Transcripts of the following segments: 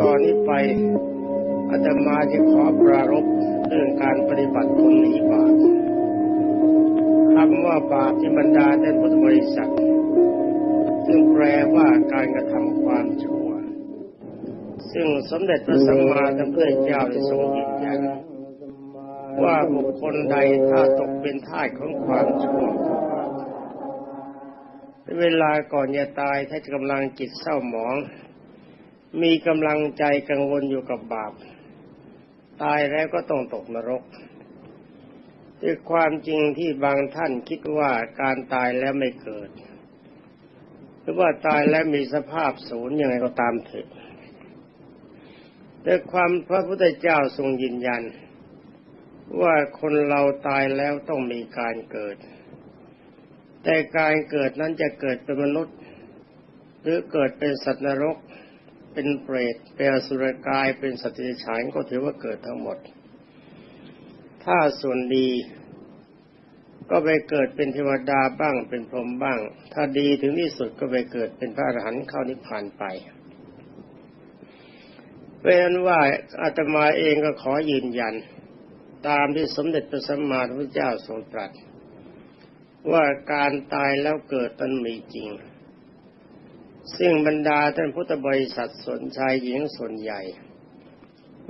ตอนนี้ไปอาตมาจะขอปรารบเรื่องการปฏิบัติคนหนีบาปคำว่าบาปที่บรรดาท่านพุทธบริษัท ซึ่งแปลว่าการกระทำความชั่ว ซึ่งสมเด็จพระสัมมาสัมพุทธเจ้าได้ทรงยืนยันว่าบุคคลใดถ้าตกเป็นท่าของความชั่วเวลาก่อนจะตายถ้ากำลังจิตเศร้าหมอง มีกำลังใจกังวลอยู่กับบาป ตายแล้วก็ต้องตกนรกด้วยความจริงที่บางท่านคิดว่าการตายแล้วไม่เกิด หรือว่าตายแล้วมีสภาพศูนย์ยังไงก็ตามเถอะแต่ความพระพุทธเจ้าทรงยืนยัน ว่าคนเราตายแล้วต้องมีการเกิด แต่การเกิดนั้นจะเกิดเป็นมนุษย์ หรือเกิดเป็นสัตว์นรก เป็นเปรตเป็นอสุรกายเป็นสัตว์เดรัจฉานก็ถือว่าเกิดทั้งหมด ถ้าส่วนดีก็ไปเกิดเป็นเทวดาบ้างเป็นพรหมบ้าง ถ้าดีถึงที่สุดก็ไปเกิดเป็นพระอรหันต์เข้านิพพานไปเป็นว่าอาตมาเองก็ขอยืนยัน ตามที่สมเด็จพระสัมมาสัมพุทธเจ้าทรงตรัส ว่าการตายแล้วเกิดนั้นมีจริง ซึ่งบรรดาท่านพุทธบริษัทสนชายหญิงส่วนใหญ่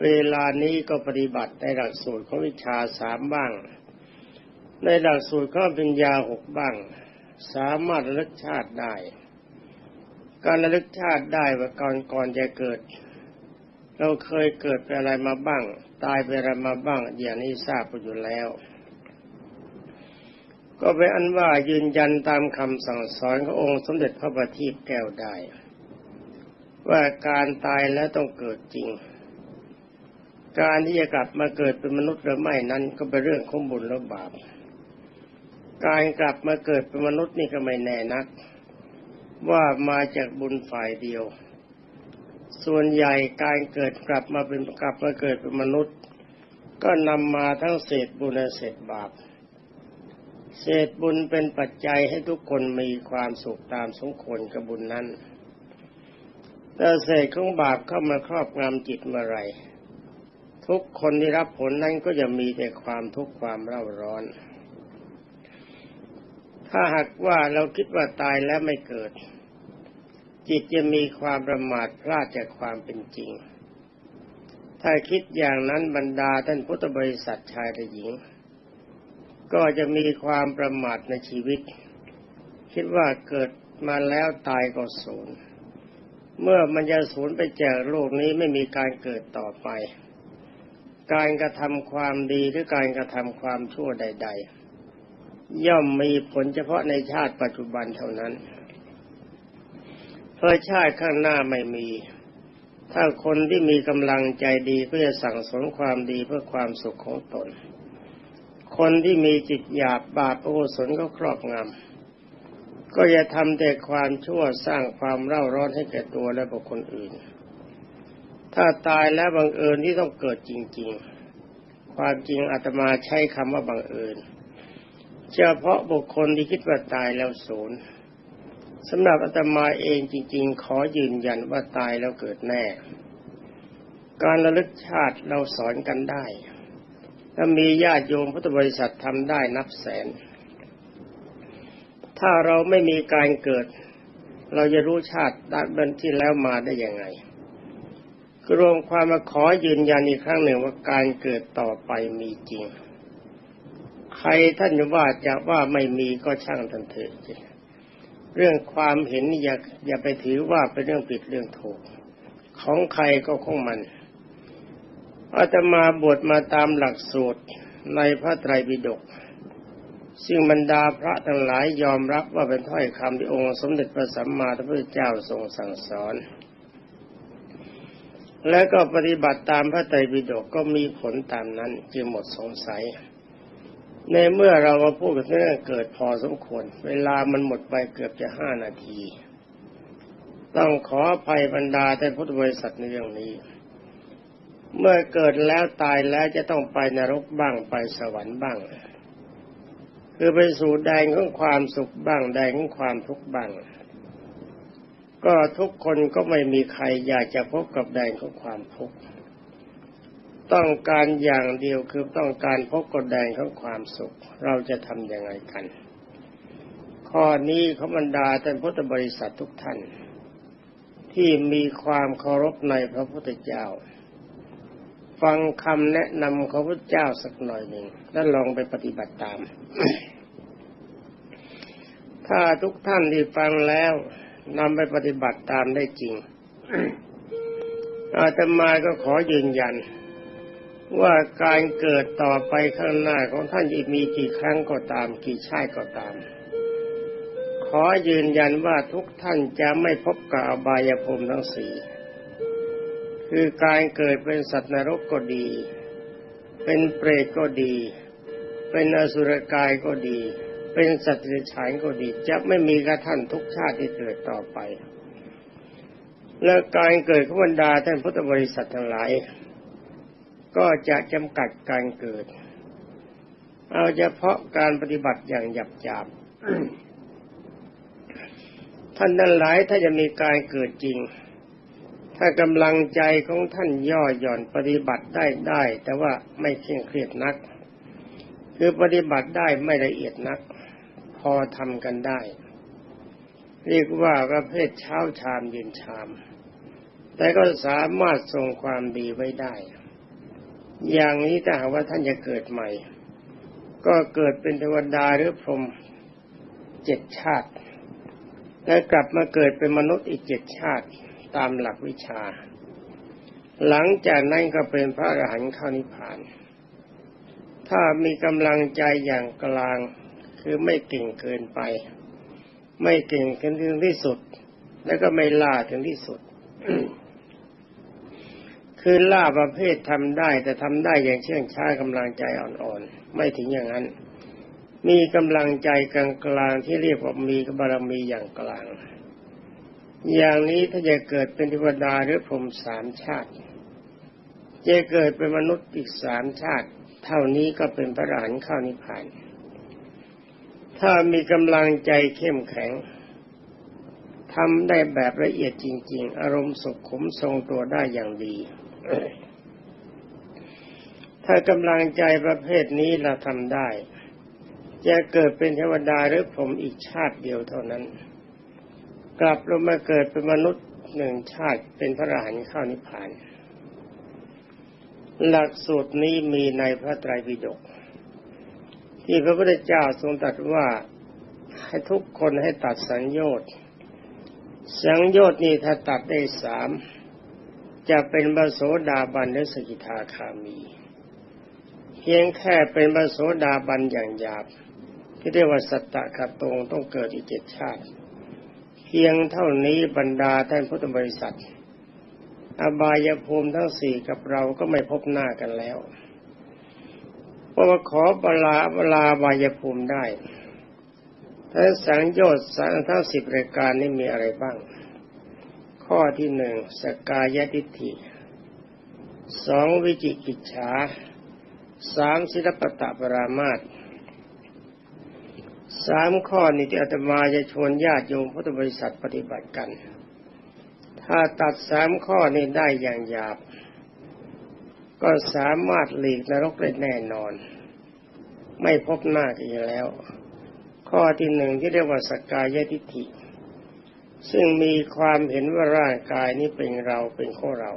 เวลานี้ก็ปฏิบัติในหลักสูตรของวิชาสามบ้าง ในหลักสูตรข้อปัญญาหกบ้าง สามารถระลึกชาติได้ การระลึกชาติได้ว่าก่อนก่อนจะเกิด เราเคยเกิดไปอะไรมาบ้าง ตายไปอะไรมาบ้าง อย่างนี้ทราบไปอยู่แล้ว ก็เป็นอันว่ายืนยันตามคำสั่งสอนขององค์สมเด็จพระบัณฑิตแก้วได้ ว่าการตายแล้วต้องเกิดจริง การที่จะกลับมาเกิดเป็นมนุษย์หรือไม่นั้นก็เป็นเรื่องของบุญและบาป การกลับมาเกิดเป็นมนุษย์นี่ก็ไม่แน่นัก ว่ามาจากบุญฝ่ายเดียว ส่วนใหญ่การเกิดกลับมาเป็นกลับมาเกิดเป็นมนุษย์ ก็นำมาทั้งเศษบุญและเศษบาป เศษบุญเป็นปัจจัยให้ทุกคนมีความสุขตามสมควรกับบุญนั้น แต่เศษของบาปเข้ามาครอบงำจิตเมื่อไรทุกคนที่รับผลนั้นก็จะมีแต่ความทุกข์ความเร่าร้อน ถ้าหากว่าเราคิดว่าตายแล้วไม่เกิด จิตจะมีความประมาทพลาดจากความเป็นจริง ถ้าคิดอย่างนั้นบรรดาท่านพุทธบริษัทชายและหญิง ก็จะมีความประมาทในชีวิต คิดว่าเกิดมาแล้วตายก็ศูนย์เมื่อมันจะสูญไปจากโลกนี้ไม่มีการเกิดต่อไป การกระทำความดีหรือการกระทำความชั่วใด ๆ ย่อมมีผลเฉพาะในชาติปัจจุบันเท่านั้นเพราะชาติข้างหน้าไม่มี ถ้าคนที่มีกำลังใจดีก็จะสั่งสมความดีเพื่อความสุขของตน คนที่มีจิตหยาบบาปโอสนก็ครอบงำก็จะทำแต่ความชั่วสร้างความเร่าร้อนให้แก่ตัวและบุคคลอื่น ถ้าตายแล้วบังเอิญที่ต้องเกิดจริง ๆ ความจริงอาตมาใช้คำว่าบังเอิญเฉพาะบุคคลที่คิดว่าตายแล้วศูนย์สำหรับอาตมาเองจริง ๆ ขอยืนยันว่าตายแล้วเกิดแน่ การระลึกชาติเราสอนกันได้ ถ้ามีญาติโยมพุทธบริษัททำได้นับแสน ถ้าเราไม่มีการเกิด เราจะรู้ชาติด้านเบื้งที่แล้วมาได้ยังไงกรวมความมาขอยืนยันอีกครั้งหนึ่งว่าการเกิดต่อไปมีจริง ใครท่านว่าจะว่าไม่มีก็ช่างทันเถิดเรื่องความเห็นอย่าอย่าไปถือว่าเป็นเรื่องผิดเรื่องถูก ของใครก็ของมัน อาตมาบวชมาตามหลักสูตรในพระไตรปิฎกซึ่งบรรดาพระทั้งหลายยอมรับว่าเป็นถ้อยคำที่องค์สมเด็จพระสัมมาสัมพุทธเจ้าทรงสั่งสอน และก็ปฏิบัติตามพระไตรปิฎกก็มีผลตามนั้นจึงหมดสงสัย ในเมื่อเรามาพูดกันเรื่องเกิดพอสมควร เวลามันหมดไปเกือบจะห้านาที ต้องขออภัยบรรดาท่านพุทธบริษัทในเรื่องนี้ เมื่อเกิดแล้วตายแล้วจะต้องไปนรกบ้างไปสวรรค์บ้าง คือไปสู่แดงของความสุขบ้างแดงของความทุกข์บ้าง ก็ทุกคนก็ไม่มีใครอยากจะพบกับแดนของความทุกข์ต้องการอย่างเดียวคือต้องการพบกับแดนของความสุข เราจะทำยังไงกัน ข้อนี้เขบรรดาท่านพุทธบริษัททุกท่าน ที่มีความเคารพในพระพุทธเจ้า ฟังคำแนะนำของพระเจ้าสักหน่อยหนึ่ง แล้วลองไปปฏิบัติตาม ถ้าทุกท่านที่ฟังแล้วนำไปปฏิบัติตามได้จริง อาตมาก็ขอยืนยัน ว่าการเกิดต่อไปข้างหน้าของท่านจะมีกี่ครั้งก็ตาม กี่ชาติก็ตาม ขอยืนยันว่าทุกท่านจะไม่พบกับอบายภูมิทั้งสี่ คือการเกิดเป็นสัตว์นรกก็ดี เป็นเปรตก็ดี เป็นอสุรกายก็ดี เป็นสัตว์เดรัจฉานก็ดี จะไม่มีกระท่านทุกชาติที่เกิดต่อไป และการเกิดของบรรดาท่านพุทธบริษัททั้งหลาย ก็จะจำกัดการเกิด เอาเฉพาะการปฏิบัติอย่างหยับจาบท่านนั้นหลายถ้าจะมีการเกิดจริง ถ้ากำลังใจของท่านย่อหย่อนปฏิบัติได้ได้ แต่ว่าไม่เคร่งเครียดนัก คือปฏิบัติได้ไม่ละเอียดนัก พอทำกันได้ เรียกว่าประเภทเช้าชามเย็นชาม แต่ก็สามารถทรงความดีไว้ได้ อย่างนี้ถ้าหากว่าท่านจะเกิดใหม่ ก็เกิดเป็นเทวดาหรือพรหมเจ็ดชาติ แล้วกลับมาเกิดเป็นมนุษย์อีกเจ็ดชาติ ตามหลักวิชา หลังจากนั้นก็เป็นพระอรหันต์เข้านิพพาน ถ้ามีกำลังใจอย่างกลางคือไม่เก่งเกินไป ไม่เก่งถึงที่สุด แล้วก็ไม่ล่าถึงที่สุด คือล่าประเภททำได้ แต่ทำได้อย่างเชื่องช้ากำลังใจอ่อนๆ ไม่ถึงอย่างนั้น มีกำลังใจกลางๆที่เรียกว่ามีบารมีอย่างกลาง อย่างนี้ถ้าจะเกิดเป็นเทวดาหรือพรหมสามชาติ จะเกิดเป็นมนุษย์อีกสามชาติ เท่านี้ก็เป็นพระอรหันต์เข้านิพพาน ถ้ามีกำลังใจเข้มแข็งทำได้แบบละเอียดจริง ๆ อารมณ์สุขขมทรงตัวได้อย่างดี ถ้ากำลังใจประเภทนี้เราทำได้ จะเกิดเป็นเทวดาหรือผมอีกชาติเดียวเท่านั้น กลับลงมาเกิดเป็นมนุษย์หนึ่งชาติเป็นพระอรหันต์เข้านิพพาน หลักสูตรนี้มีในพระไตรปิฎกที่พระพุทธเจ้าทรงตรัสว่าให้ทุกคนให้ตัดสังโยชน์สังโยชน์นี่ถ้าตัดได้สามจะเป็นบโสดาบันหรือสกิทาคามี เพียงแค่เป็นบโสดาบันอย่างหยาบที่เรียกว่าสัตตะคตรงต้องเกิดอีกเจ็ดชาติ พียงเท่านี้บรรดาท่านพุทธบริษัท อบายภูมิทั้งสี่กับเราก็ไม่พบหน้ากันแล้วพราะว่าขอบลาบลาบายภูมิได้ทั้งสังโยชน์สังทั้งสิบรายการนี้มีอะไรบ้าง ข้อที่หนึ่งสกายทิฏฐิสองวิจิกิจฉาสามศิลปตะปรามาต สามข้อนี้ที่อาตมาจะชวนญาติโยมพุทธบริษัทปฏิบัติกัน ถ้าตัดสามข้อนี้ได้อย่างหยาบ ก็สามารถหลีกนรกได้แน่นอน ไม่พบหน้าอีกแล้ว ข้อที่หนึ่งที่เรียกว่าสกายทิฏฐิ ซึ่งมีความเห็นว่าร่างกายนี้เป็นเราเป็นของเรา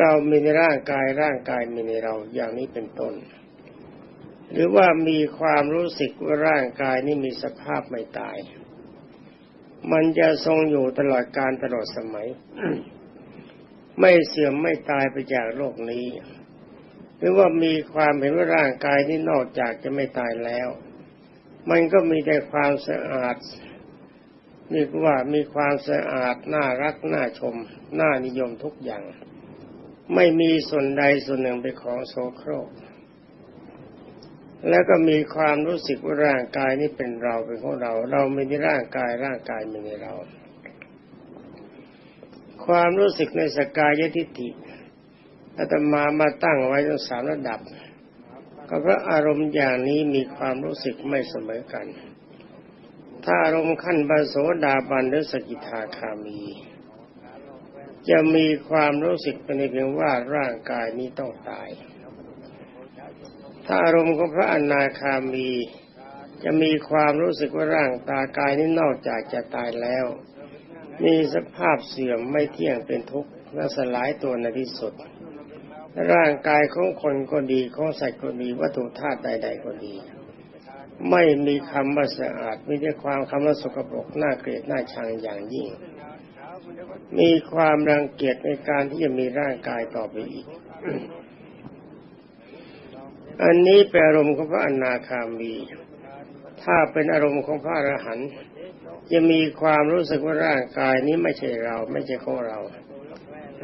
เรามีในร่างกายร่างกายมีในเราอย่างนี้เป็นต้น หรือว่ามีความรู้สึกว่าร่างกายนี้มีสภาพไม่ตาย มันจะทรงอยู่ตลอดการตลอดสมัย ไม่เสื่อมไม่ตายไปจากโลกนี้ หรือว่ามีความเห็นว่าร่างกายนี้นอกจากจะไม่ตายแล้ว มันก็มีแต่ความสะอาดนี่ว่ามีความสะอาดน่ารักน่าชม น่านิยมทุกอย่าง ไม่มีส่วนใดส่วนหนึ่งเป็นของโสโครก แล้วก็มีความรู้สึกว่าร่างกายนี้เป็นเราเป็นของเรา เราไม่ในร่างกายร่างกายไม่ในเรา ความรู้สึกในสกายทิฏฐิอาตมามาตั้งไว้ทั้งสามระดับ ก็เพราะอารมณ์อย่างนี้มีความรู้สึกไม่เสมอกัน ถ้าอารมณ์ขั้นบาโสดาบันหรือสกิทาคามี จะมีความรู้สึกเป็นเพียงว่าร่างกายนี้ต้องตาย ถ้าอารมณ์ของพระอนาคามี จะมีความรู้สึกว่าร่างตากายนี้นอกจากจะตายแล้ว มีสภาพเสื่อมไม่เที่ยงเป็นทุกข์และสลายตัวในที่สุด ร่างกายของคนก็ดีของสัตว์ก็ดีวัตถุธาตุใด ๆก็ดี ไม่มีคำว่าสะอาดมีแต่ความคำว่าสกปรกน่าเกลียดน่าชังอย่างยิ่ง มีความรังเกียจในการที่จะมีร่างกายต่อไปอีก อันนี้เป็นอารมณ์ของพระอนาคามี ถ้าเป็นอารมณ์ของพระอรหันต์จะมีความรู้สึกว่าร่างกายนี้ไม่ใช่เรา ไม่ใช่ของเรา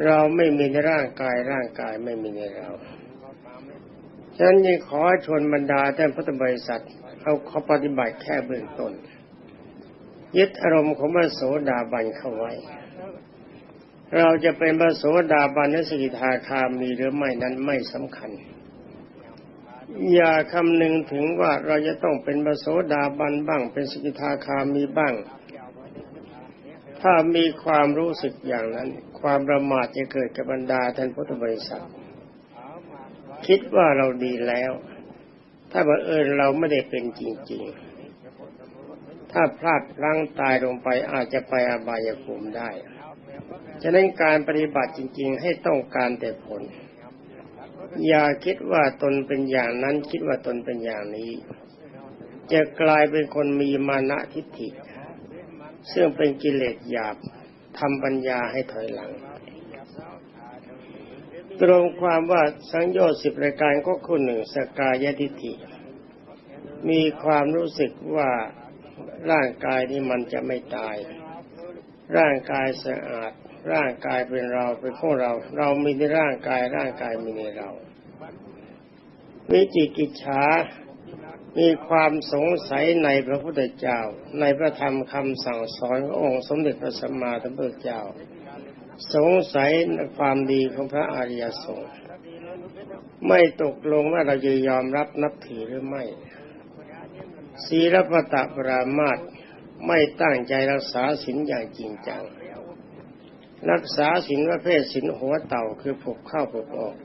เราไม่มีในร่างกายร่างกายไม่มีในเราฉะนั้นยังขอชวนบรรดาท่านพุทธบริษัทเอาเขาปฏิบัติแค่เบื้องต้น ยึดอารมณ์ของพระโสดาบันเข้าไว้ เราจะเป็นพระโสดาบันนสกิทาคามีหรือไม่นั้นไม่สำคัญ อย่าคำนึงถึงว่าเราจะต้องเป็นพระโสดาบันบ้าง เป็นสกิทาคามีบ้าง ถ้ามีความรู้สึกอย่างนั้น ความประมาทจะเกิดกับบรรดาท่านพุทธบริษัท คิดว่าเราดีแล้ว ถ้าบังเอิญเราไม่ได้เป็นจริง ๆ ถ้าพลาดพลั้งตายลงไปอาจจะไปอบายภูมิได้ ฉะนั้นการปฏิบัติจริง ๆ ให้ต้องการแต่ผล อย่าคิดว่าตนเป็นอย่างนั้นคิดว่าตนเป็นอย่างนี้ จะกลายเป็นคนมีมานะทิฏฐิ ซึ่งเป็นกิเลสหยาบทำปัญญาให้ถอยหลังตรงความว่าสังโยชน์สิบรายการก็คือหนึ่งสกายทิฏฐิ มีความรู้สึกว่าร่างกายนี้มันจะไม่ตาย ร่างกายสะอาด ร่างกายเป็นเราเป็นของเรา เรามีในร่างกายร่างกายมีในเรา วิจิกิจฉามีความสงสัยในพระพุทธเจ้า ในพระธรรมคำสั่งสอนขององค์สมเด็จพระสัมมาสัมพุทธเจ้า สงสัยในความดีของพระอริยสงฆ์ไม่ตกลงว่าเราจะยอมรับนับถือหรือไม่ศีลปตะปรามาตไม่ตั้งใจรักษาศีลอย่างจริงจัง รักษาศีลประเภทศีลหัวเต่าคือผูกเข้าผูกออก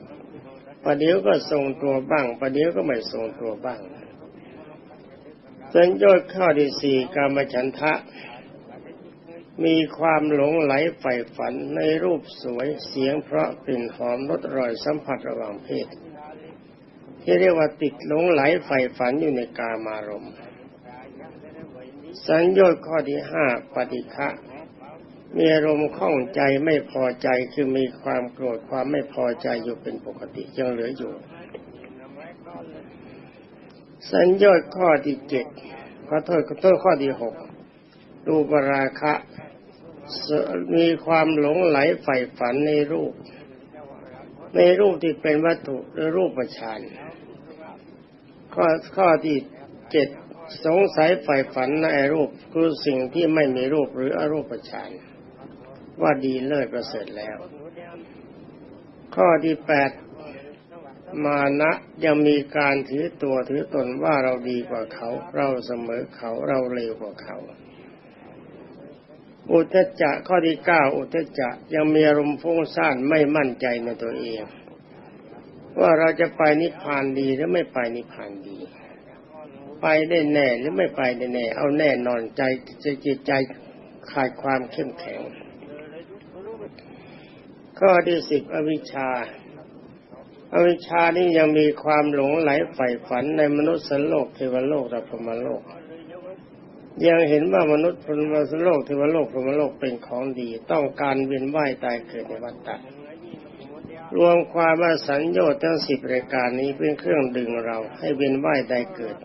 ประเดี๋ยวก็ทรงตัวบ้างประเดี๋ยวก็ไม่ทรงตัวบ้างสัญญาข้อที่สี่กามฉันทะ มีความหลงไหลใฝ่ฝันในรูปสวยเสียงเพราะกลิ่นหอมรสอร่อยสัมผัสระหว่างเพศ ที่เรียกว่าติดหลงไหลใฝ่ฝันอยู่ในกามารมณ์สัญญาข้อที่ห้าปฏิฆะ มีอารมณ์ข้องใจไม่พอใจคือมีความโกรธความไม่พอใจอยู่เป็นปกติยังเหลืออยู่ สัญญาข้อที่เจ็ดขอโทษขอโทษข้อที่หกรูปราคะ มีความหลงไหลใฝ่ฝันในรูป ในรูปที่เป็นวัตถุหรือรูปประชานข้อข้อที่เจ็ดสงสัยใฝ่ฝันในรูปคือสิ่งที่ไม่มีรูปหรืออรูปฌาน ว่าดีเลิศประเสริฐแล้ว ข้อที่แปดมานะยังมีการถือตัวถือตนว่าเราดีกว่าเขา เราเสมอเขาเราเร็วกว่าเขา อุทจจะข้อที่เก้าอุทจจะยังมีอารมณ์ฟุ้งซ่านไม่มั่นใจในตัวเอง ว่าเราจะไปนิพพานดีหรือไม่ไปนิพพานดี ไปได้แน่หรือไม่ไปได้แน่ เอาแน่นอนใจจิตใจขาดความเข้มแข็ง ข้อที่สิบอวิชชา อวิชชานี่ยังมีความหลงไหลใฝ่ฝันในมนุษย์สโลกเทวโลกและพรหมโลก ยังเห็นว่ามนุษย์พรหมโลกเทวโลกพรหมโลกเป็นของดี ต้องการเวียนว่ายตายเกิดในวัฏฏะรวมความว่าสัญญาทั้งสิบรายการนี้เป็นเครื่องดึงเรา ให้เวียนว่ายตายเกิด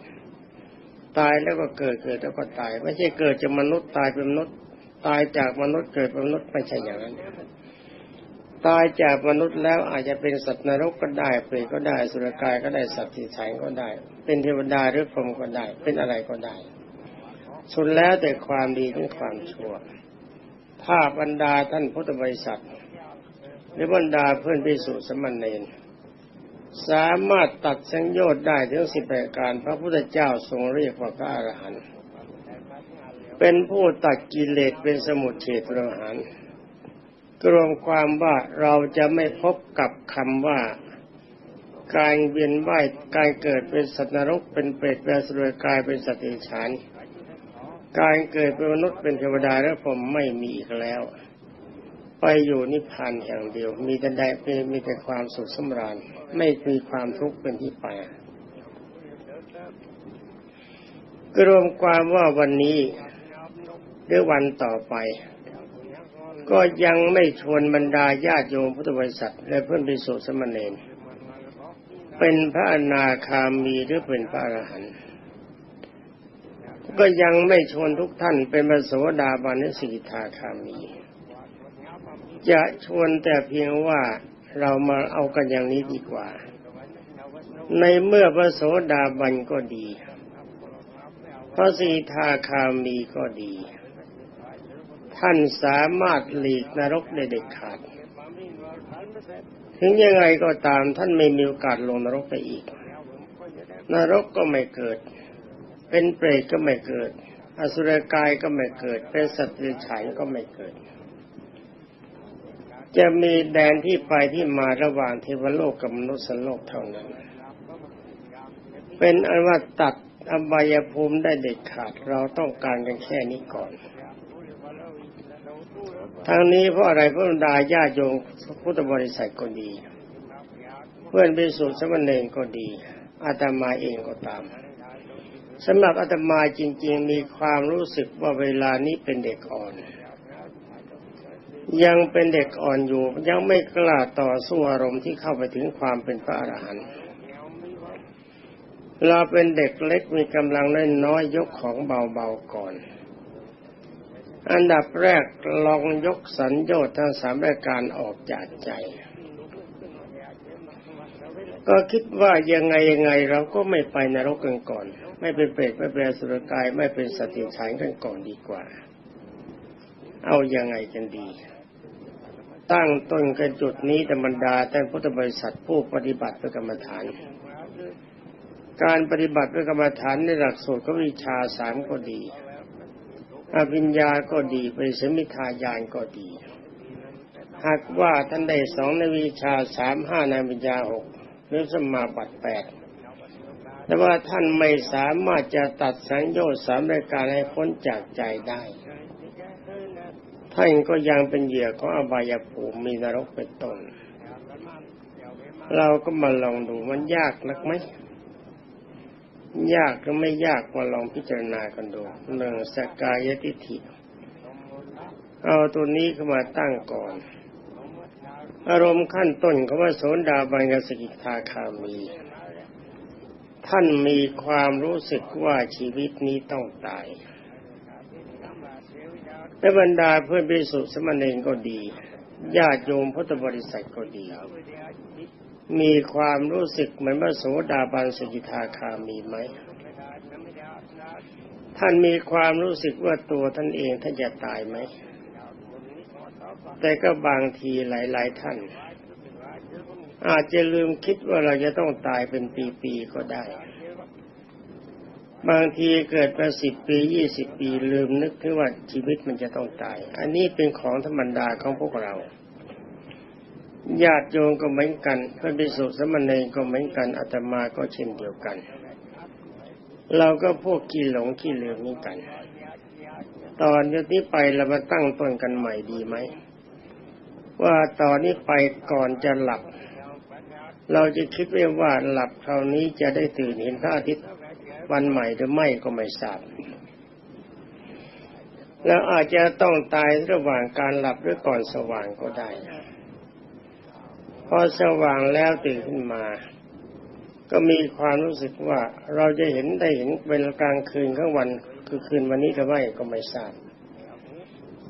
ตายแล้วก็เกิดเกิดแล้วก็ตาย ไม่ใช่เกิดจากมนุษย์ตายเป็นมนุษย์ ตายจากมนุษย์เกิดเป็นมนุษย์ไม่ใช่อย่างนั้น ตายจากมนุษย์แล้วอาจจะเป็นสัตว์นรกก็ได้เปรตก็ได้สุรกายก็ได้สัตว์ที่ฉันก็ได้ เป็นเทวดาหรือพรหมก็ได้ เป็นอะไรก็ได้ สุดแล้วแต่ความดีหรือความชั่ว ถ้าบรรดาท่านพุทธบริษัทหรือบรรดาเพื่อนพิสุสมณเณรสามารถตัดสังโยชน์ได้ถึงสิบแปดการพระพุทธเจ้าทรงเรียกว่าพระอรหันต์เป็นผู้ตัดกิเลสเป็นสมุทเฉตประหาร รวมความว่าเราจะไม่พบกับคำว่า การเวียนว่ายการเกิดเป็นสัตว์นรกเป็นเปรตเป็นสุรกายเป็นสัตว์เดรัจฉานการเกิดเป็นมนุษย์เป็นเทวดาและผมไม่มีอีกแล้ว ไปอยู่นิพพานอย่างเดียว มีแต่ได้เป็นมีแต่ความสุขสำราญ ไม่มีความทุกข์เป็นที่ไปก็รวมความว่าวันนี้หรือวันต่อไป ก็ยังไม่ชวนบรรดาญาติโยมพุทธบริษัทและเพื่อนภิกษุสมณเณรเป็นพระอนาคามีหรือเป็นพระอรหันต์ก็ยังไม่ชวนทุกท่านเป็นพระโสดาบันสิกขาคามี จะชวนแต่เพียงว่าเรามาเอากันอย่างนี้ดีกว่า ในเมื่อพระโสดาบันก็ดี พระสีทาคามีก็ดี ท่านสามารถหลีกนรกได้เด็ดขาด ถึงยังไงก็ตามท่านไม่มีโอกาสลงนรกไปอีก นรกก็ไม่เกิด เป็นเปรตก็ไม่เกิด อสุรกายก็ไม่เกิด เป็นสัตว์เดรัจฉานก็ไม่เกิด จะมีแดนที่ไปที่มาระหว่างเทวโลกกับมนุษย์โลกเท่านั้น เป็นอันว่าตัดอบายภูมิได้เด็ดขาดเราต้องการกันแค่นี้ก่อน ทางนี้เพราะอะไรเพราะดาญาโยงพุทธบริษัทก็ดี เพื่อนไปสู่สมณเณรก็ดีอาตมาเองก็ตามสำหรับอาตมาจริง ๆ มีความรู้สึกว่าเวลานี้เป็นเด็กอ่อน ยังเป็นเด็กอ่อนอยู่ ยังไม่กล้าต่อสู้อารมณ์ที่เข้าไปถึงความเป็นพระอรหันต์เราเป็นเด็กเล็กมีกำลังเล่นน้อยยกของเบาๆก่อน อันดับแรกลองยกสัญญาทั้งสามรายการออกจากใจ ก็คิดว่ายังไงยังไงเราก็ไม่ไปนรกกันก่อน ไม่เป็นเปรตไม่เป็นสุรกายไม่เป็นสติฉานกันก่อนดีกว่า เอายังไงกันดี ตั้งต้นกันจุดนี้ธรรมดาแต่พุทธบริษัทผู้ปฏิบัติเป็นกรรมฐานการปฏิบัติด้วยกรรมฐานในหลักสูตรก็วิชาสามก็ดี อภิญญาก็ดีปริสมิทายานก็ดี หากว่าท่านได้สองนวิชาสามห้าในวิญญาหกหรือสมาบัติแปดแต่ว่าท่านไม่สามารถจะตัดสังโยชน์สามรายการให้พ้นจากใจได้ ท่านก็ยังเป็นเหยื่อของอบายภูมิมีนรกเป็นต้น เราก็มาลองดูมันยากนักไหม ยากก็ไม่ยากมาลองพิจารณากันดูหนึ่งสกายทิฏฐิ เอาตัวนี้เข้ามาตั้งก่อน อารมณ์ขั้นต้นเขาว่าโสนดาบันกสกิทาคามี ท่านมีความรู้สึกว่าชีวิตนี้ต้องตายและบรรดาเพื่อนพิสุสมณเณรก็ดีญาติโยมพุทธบริษัทก็ดี มีความรู้สึกเหมือนพระโสดาบันสกิทาคามีไหม ท่านมีความรู้สึกว่าตัวท่านเองท่านจะตายไหม แต่ก็บางทีหลาย ๆ ท่าน อาจจะลืมคิดว่าเราจะต้องตายเป็นปีๆก็ได้ บางทีเกิดมาสิบปียี่สิบปีลืมนึกถึงว่าชีวิตมันจะต้องตาย อันนี้เป็นของธรรมดาของพวกเรา ญาติโยมก็เหมือนกันพื่อนพิสุสมณีก็เหมือนกันอาตมาก็เช่นเดียวกัน เราก็พวกขี้หลงขี้ลืมนี่กัน ตอนนี้ไปเรามาตั้งต้นกันใหม่ดีไหมว่าตอนนี้ไปก่อนจะหลับ เราจะคิดไว้ว่าหลับคราวนี้จะได้ตื่นเห็นพระอาทิตย์วันใหม่หรือไม่ก็ไม่ทราบแล้วอาจจะต้องตายระหว่างการหลับหรือก่อนสว่างก็ได้ พอสว่างแล้วตื่นขึ้นมา ก็มีความรู้สึกว่าเราจะเห็นได้เห็นเวลากลางคืนข้างวันคือคืนวันนี้หรือไม่ก็ไม่ทราบ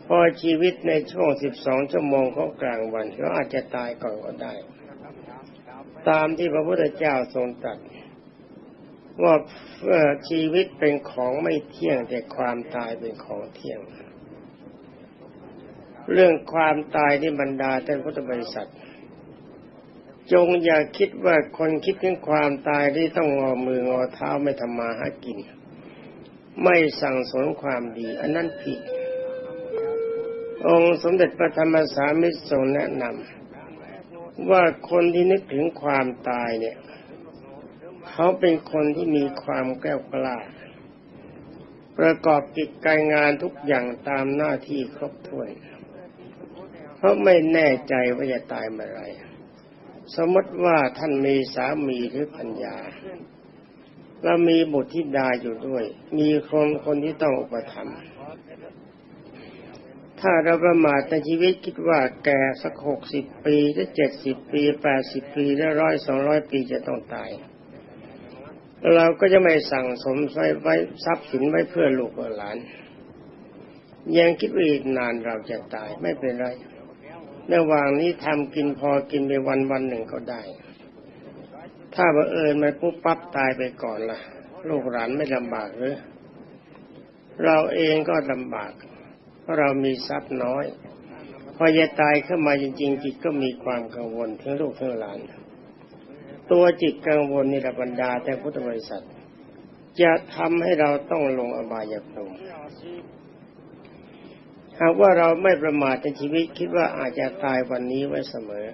พอชีวิตในช่วงสิบสองชั่วโมงของกลางวันก็อาจจะตายก่อนก็ได้ ตามที่พระพุทธเจ้าทรงตรัสว่าชีวิตเป็นของไม่เที่ยงแต่ความตายเป็นของเที่ยง เรื่องความตายที่บรรดาท่านพุทธบริษัท จงอย่าคิดว่าคนคิดถึงความตายที่ต้องงอมืองอเท้าไม่ทำมาหากิน ไม่สั่งสมความดี อันนั้นผิด องค์สมเด็จพระธรรมสามิตรทรงแนะนำว่าคนที่นึกถึงความตายเนี่ย เขาเป็นคนที่มีความแก้วกล้าประกอบกิจการงานทุกอย่างตามหน้าที่ครบถ้วนเพราะไม่แน่ใจว่าจะตายเมื่อไร สมมติว่าท่านมีสามีหรือพัญญา แล้วมีบุตรธิดาอยู่ด้วย มีคนคนที่ต้องอุปถัมภ์ถ้าเราประมาทในชีวิตคิดว่าแก่สักหกสิบปีหรือเจ็ดสิบปีแปดสิบปีหรือร้อยสองร้อยปีจะต้องตาย เราก็จะไม่สั่งสมไว้ไว้ทรัพย์สินไว้เพื่อลูกหลาน ยังคิดว่าอีกนานเราจะตายไม่เป็นไร ระหว่างนี้ทำกินพอกินไปวันวันหนึ่งก็ได้ ถ้าบังเอิญมันปุ๊บปั๊บตายไปก่อนล่ะ ลูกหลานไม่ลำบากหรือ เราเองก็ลำบาก เพราะเรามีทรัพย์น้อย พอจะตายเข้ามาจริง ๆ จิตก็มีความกังวลทั้งลูกทั้งหลาน ตัวจิตกังวลนี่ระบรรดาแต่พุทธบริษัท จะทำให้เราต้องลงอบายภูมิ หากว่าเราไม่ประมาทในชีวิตคิดว่าอาจจะตายวันนี้ไว้เสมอ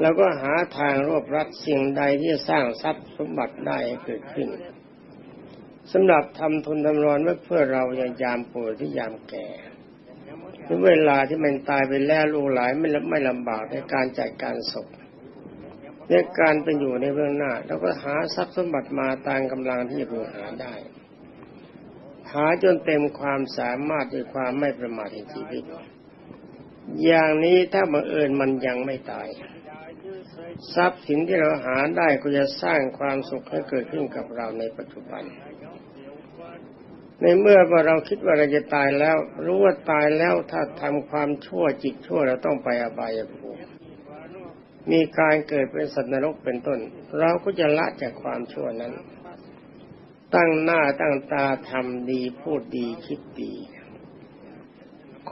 เราก็หาทางรวบรัดสิ่งใดที่จะสร้างทรัพย์สมบัติได้ให้เกิดขึ้นสำหรับทำทุนทำรอนไว้เพื่อเราอย่างยามป่วยที่ยามแก่ถึงเวลาที่มันตายไปแล้วลูกหลายไม่ไม่ลำบากในการจัดการศพในการเป็นอยู่ในเบื้องหน้าเราก็หาทรัพย์สมบัติมาตามกำลังที่จะพึงหาได้ หาจนเต็มความสามารถด้วยความไม่ประมาทในชีวิต อย่างนี้ถ้าบังเอิญมันยังไม่ตาย ทรัพย์สินที่เราหาได้ก็จะสร้างความสุขให้เกิดขึ้นกับเราในปัจจุบัน ในเมื่อว่าเราคิดว่าเราจะตายแล้ว รู้ว่าตายแล้วถ้าทำความชั่วจิตชั่วเราต้องไปอบายภูมิมีการเกิดเป็นสัตว์นรกเป็นต้น เราก็จะละจากความชั่วนั้น ตั้งหน้าตั้งตาทำดีพูดดีคิดดี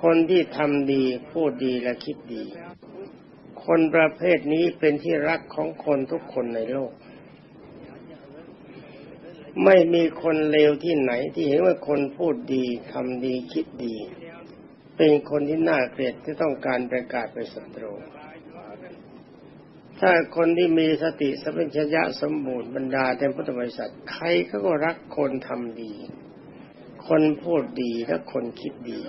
คนที่ทำดีพูดดีและคิดดี คนประเภทนี้เป็นที่รักของคนทุกคนในโลก ไม่มีคนเลวที่ไหนที่เห็นว่าคนพูดดีทำดีคิดดี เป็นคนที่น่าเกลียดที่ต้องการประกาศเป็นศัตรู ถ้าคนที่มีสติสัมปชัญญะสมบูรณ์บรรดาเต็มพุทธบริษัทใครก็รักคนทำดี คนพูดดีและคนคิดดี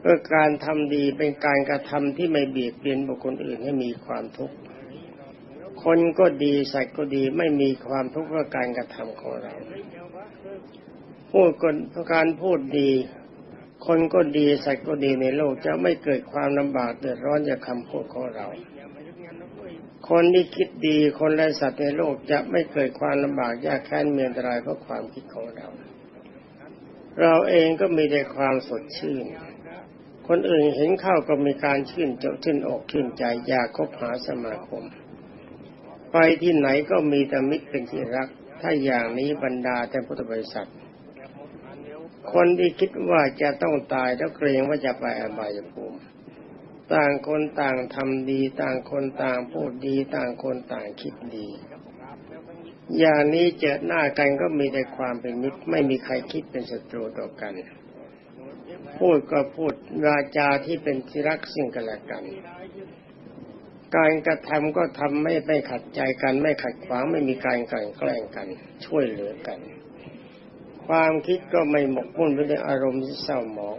เพื่อการทำดีเป็นการกระทำที่ไม่เบียดเบียนบุคคลอื่นให้มีความทุกข์คนก็ดีสัตว์ก็ดีไม่มีความทุกข์เพราะการกระทำของเราพูดคนการพูดดี คนก็ดีสัตว์ก็ดีในโลกจะไม่เกิดความลำบากเดือดร้อนจากคำพูดของเรา คนที่คิดดีคนและสัตว์ในโลกจะไม่เกิดความลำบากยากแค้นเมียนตรายเพราะความคิดของเรา เราเองก็มีแต่ความสดชื่น คนอื่นเห็นเข้าก็มีการชื่นเจ้าชื่นอกชื่นใจอยากคบหาสมาคม ไปที่ไหนก็มีแต่มิตรเป็นที่รัก ถ้าอย่างนี้บรรดาแต่พุทธบริษัท คนที่คิดว่าจะต้องตายแล้วเกรงว่าจะไปอบายภูมิ ต่างคนต่างทำดี ต่างคนต่างพูดดี ต่างคนต่างคิดดี อย่างนี้เจอหน้ากันก็มีแต่ความเป็นมิตรไม่มีใครคิดเป็นศัตรูต่อกัน พูดก็พูดวาจาที่เป็นที่รักซึ่งกันและกัน การกระทำก็ทำไม่ไม่ขัดใจกัน ไม่ขัดขวางไม่มีการกลั่นแกล้งกัน ช่วยเหลือกัน ความคิดก็ไม่หมกมุ่นไปในอารมณ์ที่เศร้าหมอง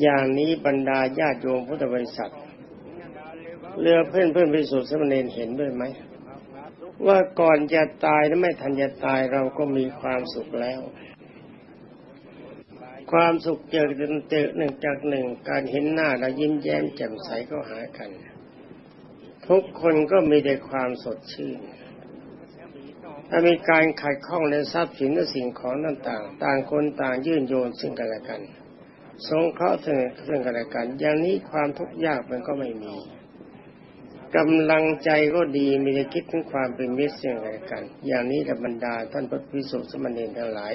อย่างนี้บรรดาญาติโยมพุทธบริษัทเรือเพื่อนเพื่อนไปสู่สมณเณรเห็นด้วยไหมว่าก่อนจะตายและไม่ทันจะตายเราก็มีความสุขแล้ว ความสุขเจอเจอหนึ่งจากหนึ่งการเห็นหน้าเรายิ้มแย้มแจ่มใสก็หากัน ทุกคนก็มีแต่ความสดชื่นถ้ามีการขัดข้องในทรัพย์สินและสิ่งของต่างๆ ต่างคนต่างยื่นโยนซึ่งกันและกัน สงเคราะห์ซึ่งกันและกัน อย่างนี้ความทุกข์ยากมันก็ไม่มีกำลังใจก็ดีมีแต่คิดถึงความเป็นมิตรซึ่งกันและกัน อย่างนี้ธรรมดาท่านพระพิสุทธิ์สมณีทั้งหลาย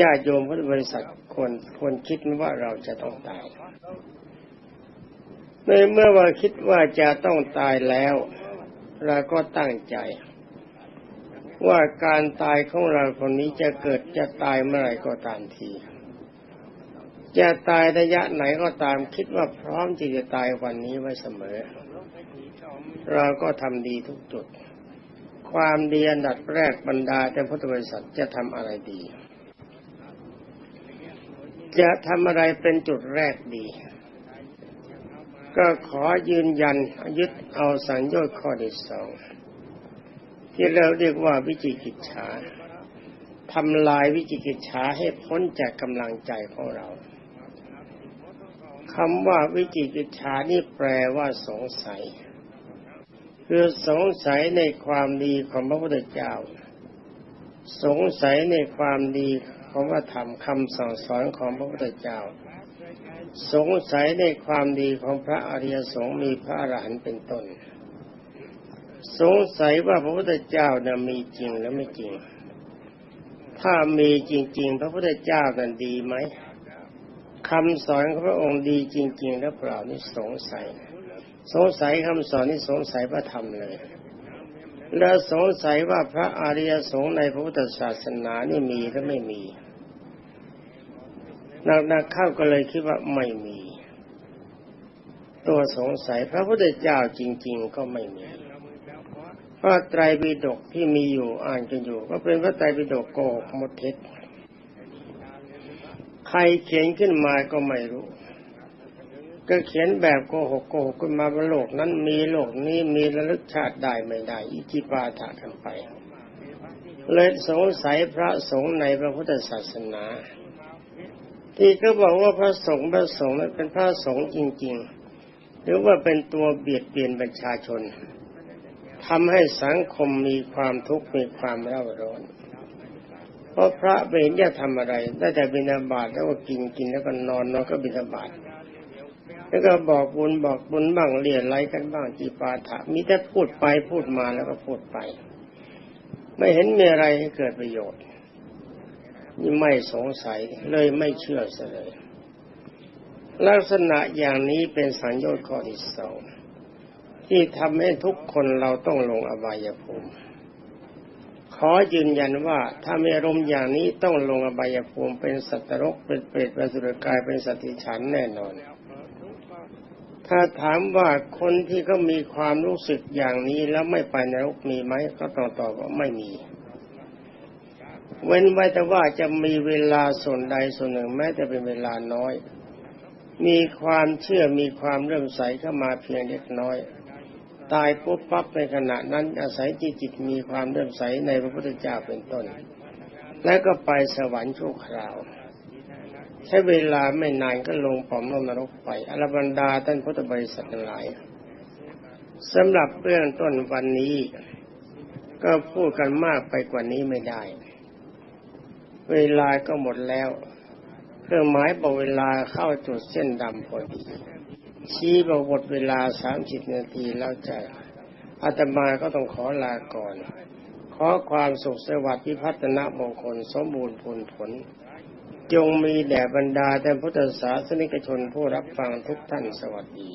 ญาติโยมพุทธบริษัทควรควรคิดว่าเราจะต้องตายในเมื่อว่าคิดว่าจะต้องตายแล้ว เราก็ตั้งใจ ว่าการตายของเราคนนี้จะเกิดจะตายเมื่อไรก็ตามที จะตายระยะไหนก็ตามคิดว่าพร้อมที่จะตายวันนี้ไว้เสมอ เราก็ทำดีทุกจุด ความดีอันดับแรกบรรดาแต่พุทธบริษัทจะทำอะไรดี จะทำอะไรเป็นจุดแรกดี ก็ขอยืนยันยึดเอาสังโยชน์ข้อที่สองที่เราเรียกว่าวิจิกิจฉาทำลายวิจิกิจฉาให้พ้นจากกำลังใจของเรา คำว่าวิจิกิจฉานี่แปลว่าสงสัย คือสงสัยในความดีของพระพุทธเจ้า สงสัยในความดีของพระธรรมคำสั่งสอนของพระพุทธเจ้า สงสัยในความดีของพระอริยสงฆ์มีพระอรหันต์เป็นต้น สงสัยว่าพระพุทธเจ้านะมีจริงหรือไม่จริง ถ้ามีจริง ๆ พระพุทธเจ้านั้นดีไหม คำสอนของพระองค์ดีจริง ๆ หรือเปล่านี่สงสัย สงสัยคำสอนนี่สงสัยพระธรรมเลย แล้วสงสัยว่าพระอริยสงฆ์ในพระพุทธศาสนานี่มีหรือไม่มีนักๆเข้าก็เลยคิดว่าไม่มี ตัวสงสัยพระพุทธเจ้าจริง ๆ ก็ไม่มีเพราะไตรปิฎกที่มีอยู่อ่านกันอยู่ ก็เป็นพระไตรปิฎกโกหกหมดเท็จ ใครเขียนขึ้นมาก็ไม่รู้ ก็เขียนแบบโกหกโกหกขึ้นมาว่าโลกนั้นมีโลกนี้มีระลึกชาติได้ไม่ได้ อิจิปาถะกันไปเลยสงสัยพระสงฆ์ในพระพุทธศาสนา ที่ก็บอกว่าพระสงฆ์พระสงฆ์นั้นเป็นพระสงฆ์จริง ๆ หรือว่าเป็นตัวเบียดเบียนประชาชนทำให้สังคมมีความทุกข์มีความเร่าร้อน เพราะพระไม่เบญจะทำอะไร ได้แต่บิณฑบาตแล้วก็กินกินแล้วก็นอนนอนก็บิณฑบาตแล้วก็บอกบุญบอกบุญบ้างเรียนไรกันบ้างจีปาถะมีแต่พูดไปพูดมาแล้วก็พูดไป ไม่เห็นมีอะไรให้เกิดประโยชน์ นี่ไม่สงสัยเลยไม่เชื่อเลย ลักษณะอย่างนี้เป็นสัญญาณข้อที่สองที่ทำให้ทุกคนเราต้องลงอบายภูมิ ขอยืนยันว่าถ้ามีอารมณ์อย่างนี้ต้องลงอบายภูมิเป็นสัตว์รกเป็นเปรตเป็นสุรกายเป็นสติฉันแน่นอน ถ้าถามว่าคนที่เขามีความรู้สึกอย่างนี้แล้วไม่ไปนรกมีไหมก็ต้องตอบว่าไม่มี เว้นไว้แต่ว่าจะมีเวลาส่วนใดส่วนหนึ่งแม้แต่เป็นเวลาน้อย มีความเชื่อมีความเริ่มใสเข้ามาเพียงเล็กน้อย ตายปุ๊บปั๊บในขณะนั้นอาศัยจิตจิตมีความเลื่อมใสในพระพุทธเจ้าเป็นต้น แล้วก็ไปสวรรค์ชั่วคราว ใช้เวลาไม่นานก็ลงปอมลงนรกไปอรบรรดาท่านพุทธบริษัทหลายสำหรับเรื่องต้นวันนี้ ก็พูดกันมากไปกว่านี้ไม่ได้ เวลาก็หมดแล้ว เครื่องหมายบอกเวลาเข้าจุดเส้นดำพอดี ชี้บอกหมดเวลาสามสิบนาทีแล้วจะอาตมาก็ต้องขอลาก่อน ขอความสุขสวัสดิ์พิพัฒนมงคล สมบูรณ์ผลผล จงมีแด่บรรดาแต่พุทธศาสนิกชนผู้รับฟังทุกท่านสวัสดี